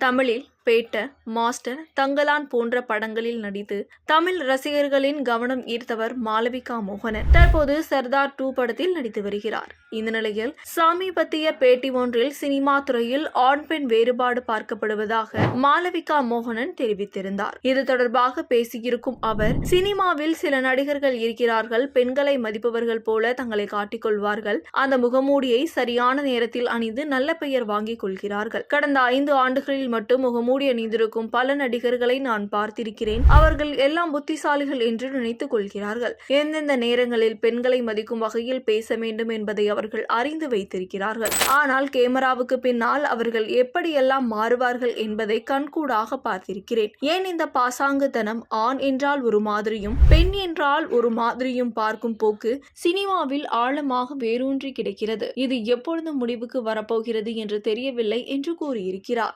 தமிழில் பேட்ட மாஸ்டர் தங்கலான் போன்ற படங்களில் நடித்து தமிழ் ரசிகர்களின் கவனம் ஈர்த்தவர் மாளவிகா மோகனன் தற்போது சர்தார் டூ படத்தில் நடித்து வருகிறார். இந்த நிலையில் சமீபத்திய பேட்டி ஒன்றில் சினிமா துறையில் ஆண் பெண் வேறுபாடு பார்க்கப்படுவதாக மாளவிகா மோகனன் தெரிவித்திருந்தார். இது தொடர்பாக பேசியிருக்கும் அவர் சினிமாவில் சில நடிகர்கள் இருக்கிறார்கள் பெண்களை மதிப்பவர்கள் போல தங்களை காட்டிக்கொள்வார்கள் அந்த முகமூடியை சரியான நேரத்தில் அணிந்து நல்ல பெயர் வாங்கிக் கொள்கிறார்கள். கடந்த ஐந்து ஆண்டுகளில் மட்டும் முகமூடி அணிந்திருக்கும் பல நடிகர்களை நான் பார்த்திருக்கிறேன். அவர்கள் எல்லாம் புத்திசாலிகள் என்று நினைத்துக் கொள்கிறார்கள். எந்தெந்த நேரங்களில் பெண்களை மதிக்கும் வகையில் பேச வேண்டும் என்பதை அவர்கள் அறிந்து வைத்திருக்கிறார்கள். ஆனால் கேமராவுக்கு பின்னால் அவர்கள் எப்படியெல்லாம் மாறுவார்கள் என்பதை கண்கூடாக பார்த்திருக்கிறேன். ஏன் இந்த பாசாங்குத்தனம் ஆண் என்றால் ஒரு மாதிரியும் பெண் என்றால் ஒரு மாதிரியும் பார்க்கும் போக்கு சினிமாவில் ஆழமாக வேரூன்றி கிடைக்கிறது. இது எப்பொழுது முடிவுக்கு வரப்போகிறது என்று தெரியவில்லை என்று கூறியிருக்கிறார்.